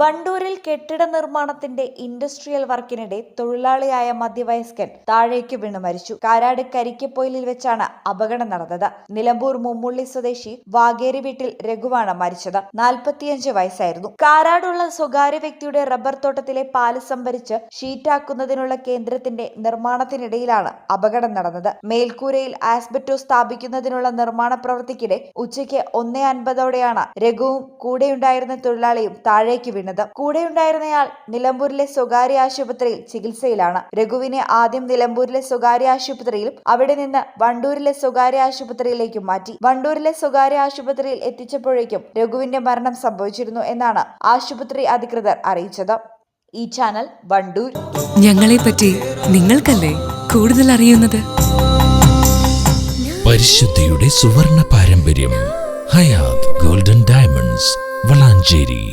വണ്ടൂരിൽ കെട്ടിട നിർമ്മാണത്തിന്റെ ഇൻഡസ്ട്രിയൽ വർക്കിനിടെ തൊഴിലാളിയായ മധ്യവയസ്കൻ താഴേക്ക് വീണ് മരിച്ചു. കാരാട് കരിക്കപ്പൊയിലിൽ വെച്ചാണ് അപകടം നടന്നത്. നിലമ്പൂർ മുമ്മുള്ളി സ്വദേശി വാഗേരി വീട്ടിൽ രഘുവാണ് മരിച്ചത്. നാൽപ്പത്തിയഞ്ച് വയസ്സായിരുന്നു. കാരാടുള്ള സ്വകാര്യ വ്യക്തിയുടെ റബ്ബർ തോട്ടത്തിലെ പാൽ സംഭരിച്ച് ഷീറ്റാക്കുന്നതിനുള്ള കേന്ദ്രത്തിന്റെ നിർമ്മാണത്തിനിടയിലാണ് അപകടം നടന്നത്. മേൽക്കൂരയിൽ ആസ്ബറ്റോ സ്ഥാപിക്കുന്നതിനുള്ള നിർമ്മാണ പ്രവൃത്തിക്കിടെ ഉച്ചയ്ക്ക് ഒന്നേ അൻപതോടെയാണ് രഘുവും കൂടെയുണ്ടായിരുന്ന തൊഴിലാളിയും താഴേക്ക് വീണത് കൂടെയുണ്ടായിരുന്നയാൾ നിലമ്പൂരിലെ സ്വകാര്യ ആശുപത്രിയിൽ ചികിത്സയിലാണ്. രഘുവിനെ ആദ്യം നിലമ്പൂരിലെ സ്വകാര്യ ആശുപത്രിയിലും അവിടെ നിന്ന് വണ്ടൂരിലെ സ്വകാര്യ ആശുപത്രിയിലേക്കും മാറ്റി. വണ്ടൂരിലെ സ്വകാര്യ ആശുപത്രിയിൽ എത്തിച്ചപ്പോഴേക്കും രഘുവിന്റെ മരണം സംഭവിച്ചിരുന്നു എന്നാണ് ആശുപത്രി അധികൃതർ അറിയിച്ചത്. ഈ ചാനൽ വണ്ടൂർ. ഞങ്ങളെ പറ്റി നിങ്ങൾക്കല്ലേ കൂടുതൽ അറിയുന്നത്? പരിശുദ്ധിയുടെ സുവർണ പാരമ്പര്യം ഹയാത് ഗോൾഡൻ ഡയമണ്ട്സ് വളാഞ്ചേരി.